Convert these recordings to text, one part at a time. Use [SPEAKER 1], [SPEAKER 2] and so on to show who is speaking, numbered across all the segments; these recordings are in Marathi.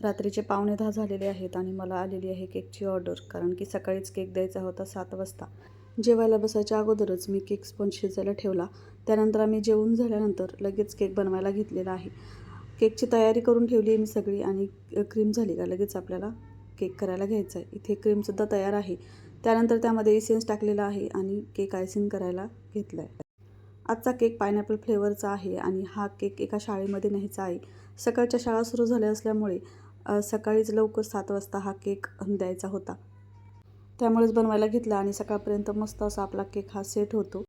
[SPEAKER 1] रात्रीचे पावणे दहा झालेले आहेत आणि मला आलेली आहे केकची ऑर्डर कारण की सकाळीच केक द्यायचा होता सात वाजता. जेवायला बसायच्या अगोदरच मी केक स्पंज शिजायला ठेवला. त्यानंतर आम्ही जेवून झाल्यानंतर लगेच केक बनवायला घेतलेला आहे. केकची तयारी करून ठेवली आहे मी सगळी आणि क्रीम झाली का लगेच आपल्याला केक करायला घ्यायचा आहे इथे क्रीमसुद्धा तयार आहे. त्यानंतर त्यामध्ये इसेन्स टाकलेला आहे आणि केक आयसिंग करायला घेतला आहे आजचा केक पायनॅपल फ्लेवरचा आहे आणि हा केक एका शाळेमध्ये न्यायचा आहे. सकाळच्या शाळा सुरू झाल्या असल्यामुळे सकाळीच लवकर सात वाजता हा केक द्यायचा होता. त्यामुळेच बनवायला घेतला आणि सकाळपर्यंत मस्त असा आपला केक हा सेट होतो.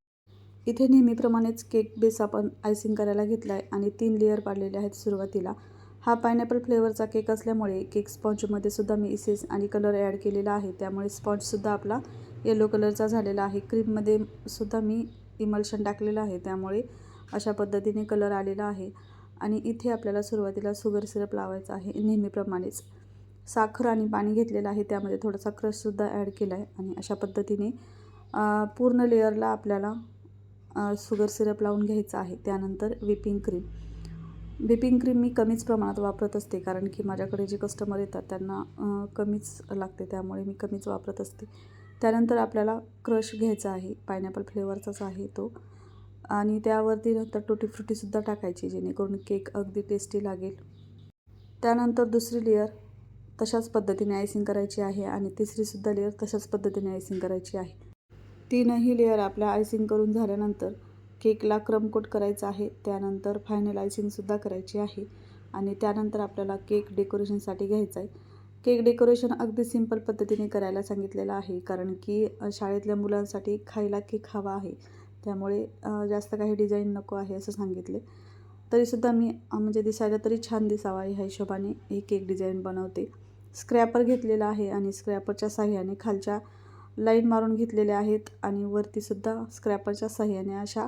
[SPEAKER 1] इथे नेहमीप्रमाणेच केक बेस आपण आयसिंग करायला घेतला आहे आणि तीन लेअर पाडलेले आहेत सुरुवातीला. हा पायनॅपल फ्लेवरचा केक असल्यामुळे केक स्पॉन्जमध्ये सुद्धा मी इसेस आणि कलर ॲड केलेला आहे. त्यामुळे स्पॉन्जसुद्धा आपला येलो कलरचा झालेला आहे. क्रीममध्ये सुद्धा मी इमल्शन टाकलेलं आहे. त्यामुळे अशा पद्धतीने कलर आलेला आहे. आणि इथे आपल्याला सुरुवातीला शुगर सिरप लावायचा आहे नेहमीप्रमाणेच. साखर आणि पाणी घेतलेलं आहे त्यामध्ये थोडासा क्रशसुद्धा ॲड केला आहे आणि अशा पद्धतीने पूर्ण लेअरला आपल्याला शुगर सिरप लावून घ्यायचं आहे. त्यानंतर व्हिपिंग क्रीम व्हिपिंग क्रीम मी कमीच प्रमाणात वापरत असते कारण की माझ्याकडे जे कस्टमर येतात त्यांना कमीच लागते त्यामुळे मी कमीच वापरत असते. त्यानंतर आपल्याला क्रश घ्यायचा आहे पायनॅपल फ्लेवरचाच आहे तो. आणि त्यावरती नंतर टुटी फ्रुटीसुद्धा टाकायची जेणेकरून केक अगदी टेस्टी लागेल. त्यानंतर दुसरी लेअर तशाच पद्धतीने आयसिंग करायची आहे आणि तिसरीसुद्धा लेअर तशाच पद्धतीने आयसिंग करायची आहे. तीनही लेअर आपल्या आयसिंग करून झाल्यानंतर केकला क्रमकोट करायचा आहे. त्यानंतर फायनल आयसिंगसुद्धा करायची आहे आणि त्यानंतर आपल्याला केक डेकोरेशनसाठी घ्यायचा आहे केक डेकोरेशन अगदी सिंपल पद्धतीने करायला सांगितलेलं आहे कारण की शाळेतल्या मुलांसाठी खायला केक हवा आहे. त्यामुळे जास्त काही डिझाईन नको आहे असं सांगितले. तरीसुद्धा मी म्हणजे दिसायला तरी छान दिसावा ह्या हिशोबाने एक केक डिझाईन बनवते. स्क्रॅपर घेतलेला आहे आणि स्क्रॅपरच्या साह्याने खालच्या लाईन मारून घेतलेल्या आहेत आणि वरतीसुद्धा स्क्रॅपरच्या साह्याने अशा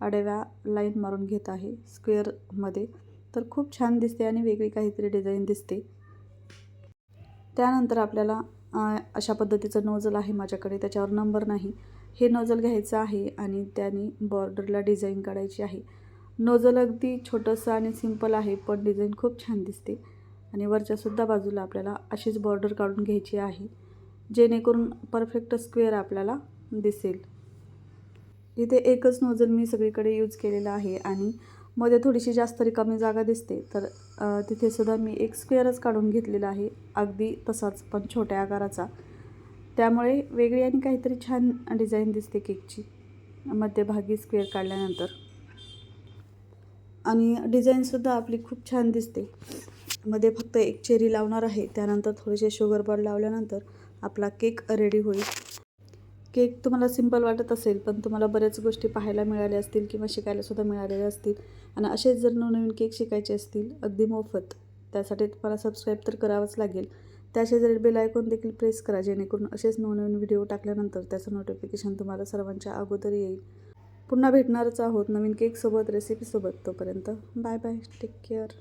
[SPEAKER 1] आडव्या लाईन मारून घेत आहे स्क्वेअरमध्ये तर खूप छान दिसते आणि वेगळी काहीतरी डिझाईन दिसते. त्यानंतर आपल्याला अशा पद्धतीचं नोजल आहे माझ्याकडे. त्याच्यावर नंबर नाही. हे नोजल घ्यायचं आहे आणि त्याने बॉर्डरला डिझाईन काढायची आहे. नोजल अगदी छोटंसं आणि सिंपल आहे पण डिझाईन खूप छान दिसते. आणि वरच्यासुद्धा बाजूला आपल्याला अशीच बॉर्डर काढून घ्यायची आहे जेणेकरून परफेक्ट स्क्वेअर आपल्याला दिसेल. इथे एकच नोजल मी सगळीकडे यूज केलेला आहे आणि मध्ये थोडीशी जास्त रिकामी जागा दिसते तर तिथेसुद्धा मी एक स्क्वेअरच काढून घेतलेला आहे अगदी तसाच पण छोट्या आकाराचा. त्यामुळे वेगळी आणि काहीतरी छान डिझाईन दिसते केकची. मध्यभागी स्क्वेअर काढल्यानंतर. आणि डिझाईनसुद्धा आपली खूप छान दिसते. मध्ये फक्त एक चेरी लावणार आहे. त्यानंतर थोडेसे शुगर बॉल लावल्यानंतर आपला केक रेडी होईल. केक तुम्हाला सिंपल वाटत असेल पण तुम्हाला बऱ्याच गोष्टी पाहायला मिळाल्या असतील किंवा शिकायलासुद्धा मिळालेल्या असतील. आणि असेच जर नवनवीन केक शिकायचे असतील अगदी मोफत. त्यासाठी तुम्हाला सबस्क्राईब तर करावंच लागेल. त्याचे जर बेल आयकॉन देखील प्रेस करा जेणेकरून असेच नवनवीन व्हिडिओ टाकल्यानंतर त्याचं नोटिफिकेशन तुम्हाला सर्वांच्या अगोदर येईल. पुन्हा भेटणारच आहोत नवीन केकसोबत रेसिपीसोबत तोपर्यंत बाय बाय टेक केअर